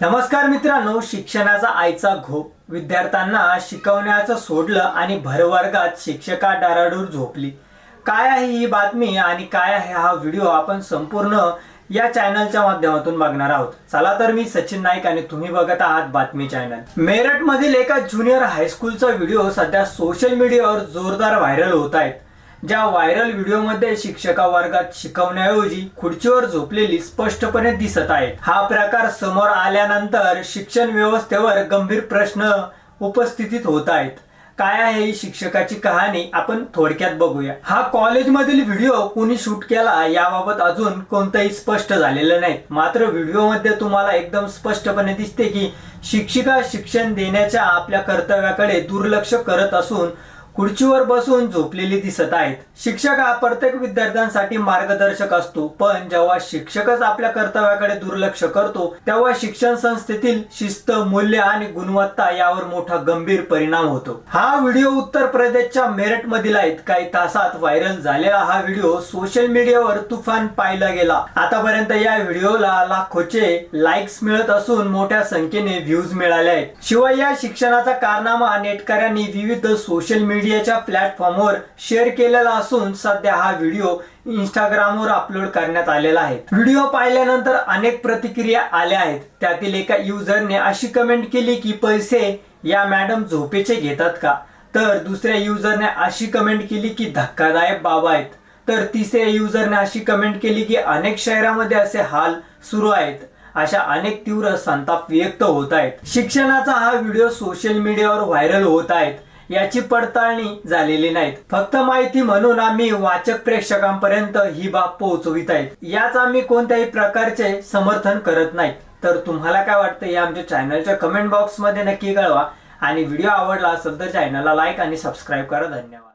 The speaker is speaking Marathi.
नमस्कार मित्रांनो शिक्षणाचा आईचा घोप. विद्यार्थ्यांना शिकवण्याचं सोडलं आणि भरवर्गात शिक्षका डाराडूर झोपली. काय आहे ही बातमी आणि काय आहे हा व्हिडिओ आपण संपूर्ण या चॅनलच्या माध्यमातून बघणार आहोत. चला तर मी सचिन नाईक आणि तुम्ही बघत आहात बातमी चॅनल. मेरठ मधील एका ज्युनियर हायस्कूलचा व्हिडिओ सध्या सोशल मीडियावर जोरदार व्हायरल होत आहेत. ज्या व्हायरल व्हिडिओमध्ये शिक्षका वर्गात शिकवण्याऐवजी खुर्चीवर झोपलेली स्पष्टपणे दिसत आहे हा प्रकार समोर आल्यानंतर शिक्षण व्यवस्थेवर गंभीर प्रश्न उपस्थितीत होत आहेत. काय आहे ही शिक्षकाची कहाणी? आपण थोडक्यात बघूया. हा कॉलेजमधील व्हिडिओ कुणी शूट केला याबाबत अजून कोणतंही स्पष्ट झालेलं नाही. मात्र व्हिडिओमध्ये तुम्हाला एकदम स्पष्टपणे दिसते की शिक्षिका शिक्षण देण्याच्या आपल्या कर्तव्याकडे दुर्लक्ष करत असून खुर्चीवर बसून झोपलेली दिसत आहेत. शिक्षक हा प्रत्येक विद्यार्थ्यांसाठी मार्गदर्शक असतो. पण जेव्हा शिक्षकच आपल्या कर्तव्याकडे दुर्लक्ष करतो तेव्हा शिक्षण संस्थेतील शिस्त मूल्य आणि गुणवत्ता यावर मोठा गंभीर परिणाम होतो. हा व्हिडिओ उत्तर प्रदेशच्या मेरठ मधील आहेत काही तासात व्हायरल झालेला हा व्हिडिओ सोशल मीडियावर तुफान पाहिला गेला. आतापर्यंत या व्हिडिओला लाखोचे लाईक्स मिळत असून मोठ्या संख्येने व्ह्यूज मिळाले आहेत. शिवाय या शिक्षणाचा कारनामा नेटकऱ्यांनी विविध सोशल मीडिया मीडियाच्या प्लॅटफॉर्मवर शेअर केलेला असून सध्या हा व्हिडिओ इंस्टाग्रामवर अपलोड करण्यात आलेला आहे. व्हिडिओ पाहिल्यानंतर अनेक प्रतिक्रिया आल्या आहेत. त्यातील एका युजरने अशी कमेंट केली की पैसे या मॅडम झोपेचे घेतात का? तर दुसऱ्या युजरने अशी कमेंट केली की धक्कादायक बाबा आहेत. तर तिसऱ्या युजरने अशी कमेंट केली की अनेक शहरामध्ये असे हाल सुरू आहेत. अशा अनेक तीव्र संताप व्यक्त होत आहेत. शिक्षणाचा हा व्हिडिओ सोशल मीडियावर व्हायरल होत आहेत. याची पडताळणी झालेली नाहीत. फक्त माहिती म्हणून आम्ही वाचक प्रेक्षकांपर्यंत ही बाब पोहोचवित आहेत. याच आम्ही कोणत्याही प्रकारचे समर्थन करत नाही. तर तुम्हाला काय वाटतं या आमच्या चॅनलच्या कमेंट बॉक्समध्ये नक्की कळवा. आणि व्हिडिओ आवडला असेल तर चॅनलला लाईक आणि सबस्क्राईब करा. धन्यवाद.